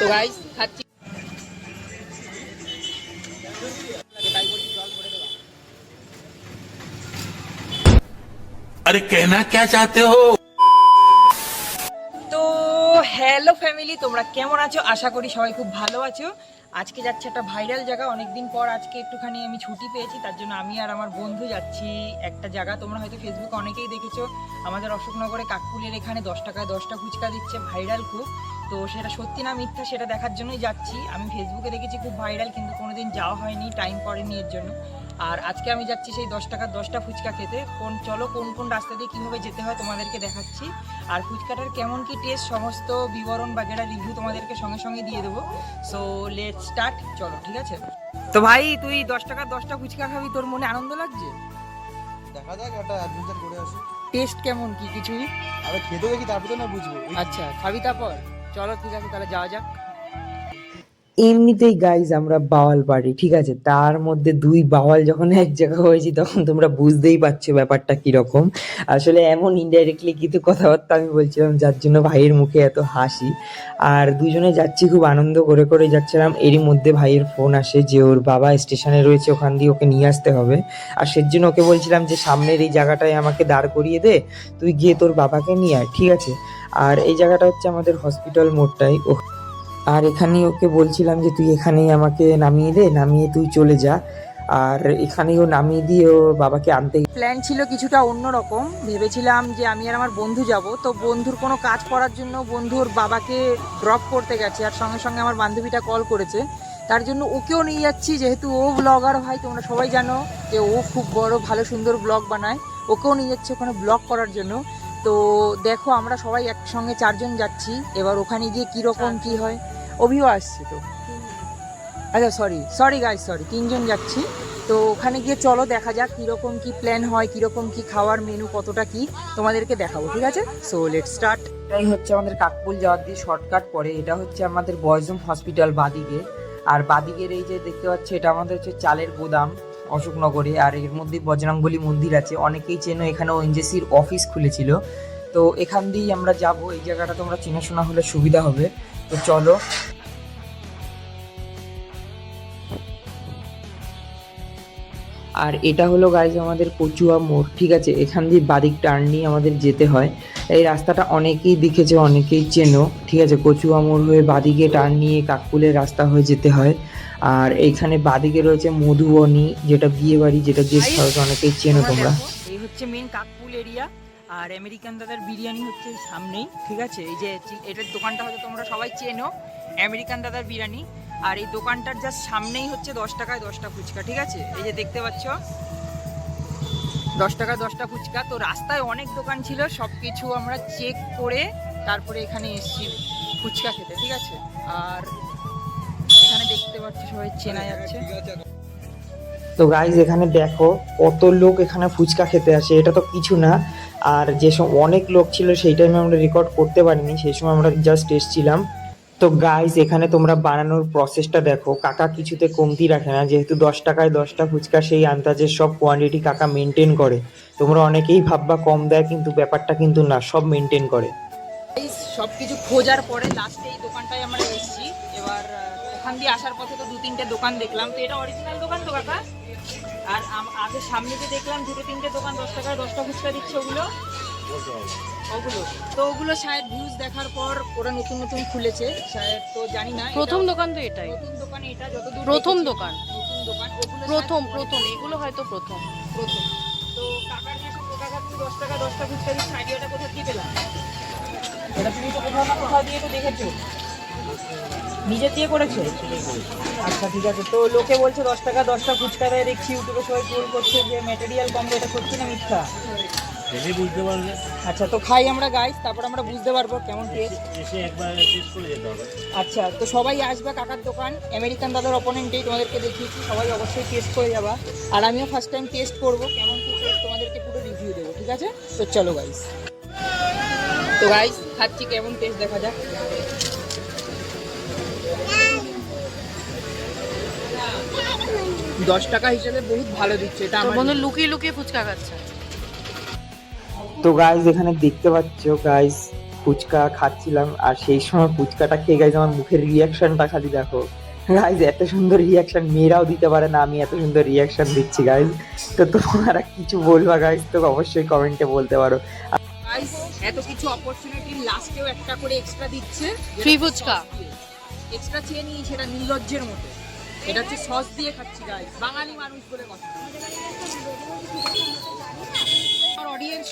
তো গাইস খাচ্ছি। আরে কেনা কে চাতে হো? তো হ্যালো ফ্যামিলি তোমরা কেমন আছো? আশা করি সবাই খুব ভালো আছো। আজকে যাচ্ছে একটা ভাইরাল জায়গা অনেকদিন পর আজকে একটুখানি আমি ছুটি পেয়েছি তার জন্য আমি আর আমার বন্ধু যাচ্ছি একটা জায়গা। তোমরা হয়তো ফেসবুকে অনেকেই দেখেছ আমাদের অশোকনগরে কাকপুলের এখানে দশ টাকায় দশটা ফুচকা দিচ্ছে ভাইরাল খুব। তো সেটা সত্যি না মিথ্যা সেটা দেখার জন্যই যাচ্ছি। আমি ফেসবুকে দেখেছি খুব ভাইরাল কিন্তু কোনোদিন যাওয়া হয়নি টাইম পড়েনি এর জন্য। আর আজকে আমি যাচ্ছি সেই দশ টাকার দশটা ফুচকা খেতে। কোন চলো কোন কোন রাস্তা দিয়ে কীভাবে যেতে হয় তোমাদেরকে দেখাচ্ছি। আর ফুচকাটার কেমন কি টেস্ট সমস্ত বিবরণ বা বাগেরা রিভিউ তোমাদেরকে সঙ্গে সঙ্গে দিয়ে দেবো। সো লেট স্টার্ট চলো ঠিক আছে? তো ভাই তুই দশ টাকার দশটা ফুচকা খাবি তোর মনে আনন্দ লাগছে? দেখা যাক একটা অ্যাডভেঞ্চার করে আসি। টেস্ট কেমন কি কিছুই? আরে খেতে দেখি তারপর তো না বুঝব। আচ্ছা খাবি তারপর? চলো, ঠিক আছে, তাহলে যাওয়া যাক। এমনিতেই গাইজ আমরা বাওয়াল পার্টি ঠিক আছে? তার মধ্যে দুই বাওয়াল যখন এক জায়গা হয়েছি, তখন তোমরা বুঝতেই পারছ ব্যাপারটা কীরকম। আসলে এমন ইনডাইরেক্টলি কিছু কথাবার্তা আমি বলছিলাম, যার জন্য ভাইয়ের মুখে এত হাসি। আর দুজনে যাচ্ছি, খুব আনন্দ করে করে যাচ্ছিলাম। এরই মধ্যে ভাইয়ের ফোন আসে যে ওর বাবা স্টেশনে রয়েছে, ওখান দিয়ে ওকে নিয়ে আসতে হবে। আর সের জন্য ওকে বলছিলাম যে, সামনের এই জায়গাটায় আমাকে দাঁড় করিয়ে দে, তুই গিয়ে তোর বাবাকে নিয়ে আয়, ঠিক আছে? আর এই জায়গাটা হচ্ছে আমাদের হসপিটাল মোড়টাই। ও আর এখানেই ওকে বলছিলাম যে, তুই এখানেই আমাকে নামিয়ে দে, নামিয়ে তুই চলে যা। আর এখানেই ও নামিয়ে দিয়ে ও বাবাকে আনতে প্ল্যান ছিল কিছুটা অন্যরকম। ভেবেছিলাম যে, আমি আর আমার বন্ধু যাব। তো বন্ধুর কোনো কাজ করার জন্য বন্ধুর বাবাকে ড্রপ করতে গেছে। আর সঙ্গে সঙ্গে আমার বান্ধবীটা কল করেছে। তার জন্য ওকেও নিয়ে যাচ্ছি। যেহেতু ও ব্লগার ভাই, তোমরা সবাই জানো যে, ও খুব বড়, ভালো, সুন্দর ব্লগ বানায়। ওকেও নিয়ে যাচ্ছে ওখানে ব্লগ করার জন্য। তো দেখো আমরা সবাই একসঙ্গে চারজন যাচ্ছি। এবার ওখানে গিয়ে কীরকম কি হয়? অভিও আসছে তো। আচ্ছা সরি সরি গাইজ সরি তিনজন যাচ্ছি। তো ওখানে গিয়ে চলো দেখা যাক কীরকম কি প্ল্যান হয় কীরকম কি খাওয়ার মেনু কতটা কি তোমাদেরকে দেখাবো ঠিক আছে? সো লেট স্টার্ট এটাই হচ্ছে আমাদের কাকপুল যাওয়ার দিয়ে শর্টকাট পড়ে এটা হচ্ছে আমাদের বয়জম হসপিটাল বাদিকে। আর বাদিকের এই যে দেখতে পাচ্ছি এটা আমাদের হচ্ছে চালের গোদাম। অশোকনগরে। আর এর মধ্যে বজরংবলী মন্দির আছে। অনেকেই চেনো এখানে ওএনজেসির অফিস খুলেছিল। তো এখান দিয়েই আমরা যাব। এই জায়গাটা তোমরা চেনাশোনা হলে সুবিধা হবে। তো চলো। আর এটা হলো গাইজ আমাদের কচুয়া মোড়। ঠিক আছে? এখান দিয়ে বাদিক টার্ন নিয়ে আমাদের যেতে হয়। এই রাস্তাটা অনেকেই দেখেছে অনেকেই চেনো। ঠিক আছে কচুয়া মোড় হয়ে বাদিকে টার্ন নিয়ে কাককুলের রাস্তা হয়ে যেতে হয়। আর এইখানে বাদিকে রয়েছে মধুবনী যেটা বিয়ে বাড়ি যেটা গেস্ট হাউস অনেকেই চেনো তোমরা। এই হচ্ছে মেন কাকপুল এরিয়া আর আমেরিকান দাদার বিরিয়ানি হচ্ছে সামনেই ঠিক আছে? এই যে এটার দোকানটা হয়তো তোমরা সবাই চেনো আমেরিকান দাদার বিরিয়ানি। আর এই দোকানটার জাস্ট সামনেই হচ্ছে দশ টাকায় দশটা ফুচকা ঠিক আছে? এই যে দেখতে পাচ্ছ? দশ টাকা দশটা ফুচকা। তো রাস্তায় অনেক দোকান ছিল সব কিছু আমরা চেক করে তারপরে এখানে এসেছি ফুচকা খেতে, ঠিক আছে? আর এখানে দেখতে পাচ্ছি সবাই চেনা যাচ্ছে। তো গাইজ এখানে দেখো কত লোক এখানে ফুচকা খেতে আসে, এটা তো কিছু না। আর যেসব অনেক লোক ছিল, সেই টাইমে আমরা রেকর্ড করতে পারিনি, সেই সময় আমরা জাস্ট এসছিলাম। তো গাইজ এখানে তোমরা বানানোর প্রসেসটা দেখো। কাকা কিছুতে কমতি রাখে না। যেহেতু দশ টাকায় দশটা ফুচকা, সেই আন্দাজের সব কোয়ান্টিটি কাকা মেনটেন করে। তোমরা অনেকেই ভাববা কম দেয়, কিন্তু ব্যাপারটা কিন্তু না, সব মেনটেন করে। সব কিছু খোঁজার পরে লাস্টে এই দোকানটায় আমরা এসেছি। এবার ওখান দিয়ে আসার পথে তো দু তিনটে দোকান দেখলাম। তো এটা অরিজিনাল দোকান তো কাকা? আর আগে সামনে যে দেখলাম দুটো তিনটে দোকান, দশ টাকায় দশটা ফুচকা দিচ্ছে ওগুলো। ওগুলো। তো ওগুলো শায়দ ভিউজ দেখার পর ওরা নতুন নতুন খুলেছে। শায়দ তো জানি না প্রথম দোকান তো এটাই। নতুন দোকান এটা যতদূর প্রথম দোকান। নতুন দোকান ওগুলো প্রথম প্রথম এগুলো হয়তো প্রথম। প্রথম। তো কাকার কাছে কাকা তুমি দশ টাকা দশটা ফুচকা দিচ্ছ আইডিয়াটা কোথা দিয়ে পেলাম এটা তুমি তো কোথাও না কোথাও দিয়ে তো দেখেছ। নিজের দিয়ে করেছ? আচ্ছা ঠিক আছে। তো লোকে বলছে দশ টাকা দশটা ফুচকা দেয়। দেখছি ইউটিউবে সবাই ট্রোল করছে যে ম্যাটেরিয়াল কম এটা সত্যি না মিথ্যা? এসে বুঝতে পারবে। আচ্ছা তো খাই আমরা গাইস তারপর আমরা বুঝতে পারব কেমন টেস্ট এসে একবার টেস্ট করে যেতে হবে। আচ্ছা তো সবাই আসবে কাকার দোকান আমেরিকান দাদার অপোনেন্টেই তোমাদেরকে দেখিয়েছি সবাই অবশ্যই টেস্ট করে যাবা। আর আমিও ফার্স্ট টাইম টেস্ট করব কেমন কি টেস্ট তোমাদেরকে পুরো রিভিউ দেবো ঠিক আছে? তো চলো গাইস তো গাইস খাচ্ছি কেমন টেস্ট দেখা যাক। দশ টাকা হিসেবে বহুত ভালো দিচ্ছে এটা বন্ধু লুকিয়ে লুকিয়ে ফুচকা খাচ্ছে। তো গাইজ এখানে দেখতে পাচ্ছ গাইজ ফুচকা খাচ্ছিলাম আর সেই সময় ফুচকাটা খেয়ে গাইজ আমার মুখের রিয়াকশনটা খালি দেখো। গাইজ এত সুন্দর রিয়াকশন মেয়েরাও দিতে পারে না আমি এত সুন্দর রিয়াকশন দিচ্ছি গাইজ তো তোমরা কিছু বলবা গাইজ তো অবশ্যই কমেন্টে বলতে পারো। এত কিছু অপরচুনিটি লাস্টেও একটা করে এক্সট্রা দিচ্ছে। Free ফুচকা। এক্সট্রা চেয়ে নিই সেটা নির্লজ্জের মতো। এটা হচ্ছে সস দিয়ে খাচ্ছি গাইস বাঙালি মানুষ বলে কথা।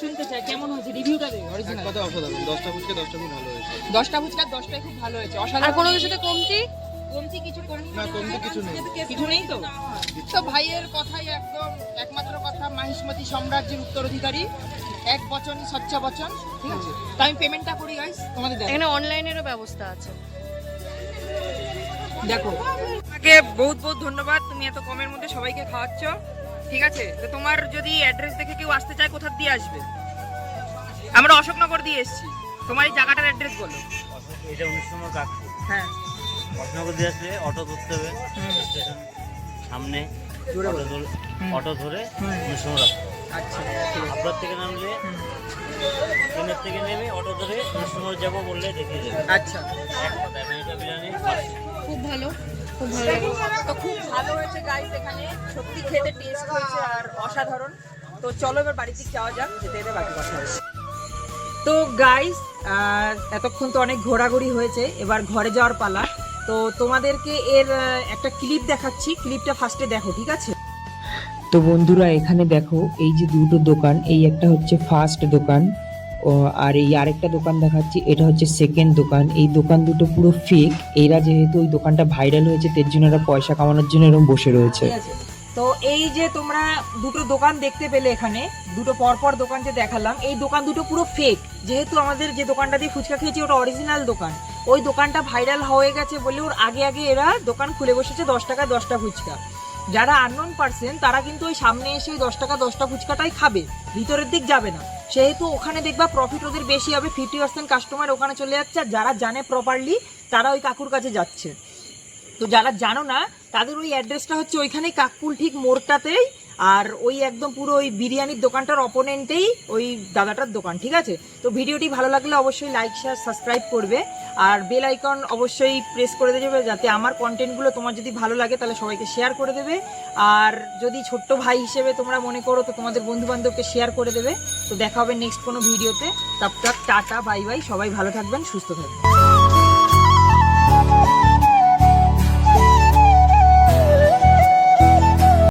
শুনতে চায় কেমন হয়েছে রিভিউটা দে অরিজিনাল কথা অসাধারণ ফুচকে খুব ভালো হয়েছে। দশটাই খুব ভালো হয়েছে। আর অসাধারণ কোনো কিছুতে কমতি? কমতি কিছু করেনি না কমতি কিছু নেই। কিছু নেই তো? তো? ভাইয়ের কথাই একদম একমাত্র কথা মাহিষ্মতি সাম্রাজ্যের উত্তরাধিকারী। এক বচন স্বচ্ছ বচন। ঠিক আছে? তো আমি পেমেন্টটা করি গাইস তোমাদের দেখো এখানে অনলাইনেরও ব্যবস্থা আছে। দেখো। তোমাকে বহুত বহুত ধন্যবাদ। তুমি এত কমের মধ্যে সবাইকে খাওয়াচ্ছ। ঠিক আছে? তো তোমার যদি অ্যাড্রেস দেখে কেউ আসতে চায় কোথা দিয়ে আসবে? আমরা অশোকনগর দিয়ে এসেছি। তোমার এই জায়গাটার অ্যাড্রেস বলো। এটা উনিশ নম্বর কাকপুর হ্যাঁ। অশোকনগর দিয়ে আসলে অটো ধরতে হবে। স্টেশন সামনে অটো ধরে। উনিশ নম্বর আচ্ছা। আপনার থেকে নামলে ট্রেনের থেকে নেমে অটো ধরে উনিশ নম্বর যাব বললে দেখিয়ে দেবে। আচ্ছা। এক কথা বিরিয়ানি খুব ভালো। গাইস এখানে। সত্যি খেতে টেস্ট হয়েছে আর অসাধারণ। তো চলো এবার যাওয়া যাক, যেতে তো গাইস এতক্ষণ তো অনেক ঘোরাঘুরি হয়েছে, এবার ঘরে যাওয়ার পালা। তো তোমাদেরকে এর একটা ক্লিপ দেখাচ্ছি। ক্লিপটা ফার্স্টে দেখো, ঠিক আছে? তো বন্ধুরা, এখানে দেখো, এই যে দুটো দোকান, এই একটা হচ্ছে ফার্স্ট দোকান। ও, আর এই আরেকটা দোকান দেখাচ্ছি, এটা হচ্ছে সেকেন্ড দোকান। এই দোকান দুটো পুরো ফেক এরা যেহেতু ওই দোকানটা ভাইরাল হয়েছে, তার জন্য এরা পয়সা কামানোর জন্য এরকম বসে রয়েছে। তো এই যে তোমরা দুটো দোকান দেখতে পেলে এখানে, দুটো পরপর দোকান যে দেখালাম, এই দোকান দুটো পুরো ফেক যেহেতু আমাদের যে দোকানটা দিয়ে ফুচকা খেয়েছি, ওটা অরিজিনাল দোকান। ওই দোকানটা ভাইরাল হয়ে গেছে বলে ওর আগে আগে এরা দোকান খুলে বসেছে দশ টাকা দশটা ফুচকা। যারা আননোন পার্সেন তারা কিন্তু ওই সামনে এসে ওই দশ টাকা দশটা ফুচকাটাই খাবে। ভিতরের দিক যাবে না। সেহেতু ওখানে দেখবা প্রফিট ওদের বেশি হবে ফিফটি পার্সেন্ট কাস্টমার ওখানে চলে যাচ্ছে, আর যারা জানে প্রপারলি তারা ওই কাকুর কাছে যাচ্ছে। তো যারা জানো না, তাদের ওই অ্যাড্রেসটা হচ্ছে ওইখানে কাকপুল ঠিক মোড়টাতেই আর ওই একদম পুরো ওই বিরিয়ানির দোকানটার অপোনেন্টেই ওই দাদাটার দোকান, ঠিক আছে? তো ভিডিওটি ভালো লাগলে অবশ্যই লাইক শেয়ার সাবস্ক্রাইব করবে। আর বেল আইকন অবশ্যই প্রেস করে দেবে যাতে আমার কন্টেন্টগুলো তোমার যদি ভালো লাগে তাহলে সবাইকে শেয়ার করে দেবে। আর যদি ছোট্ট ভাই হিসেবে তোমরা মনে করো তো তোমাদের বন্ধু বান্ধবকে শেয়ার করে দেবে। তো দেখা হবে নেক্সট কোনো ভিডিওতে তাপ টাটা বাই বাই সবাই ভালো থাকবেন, সুস্থ থাকবেন।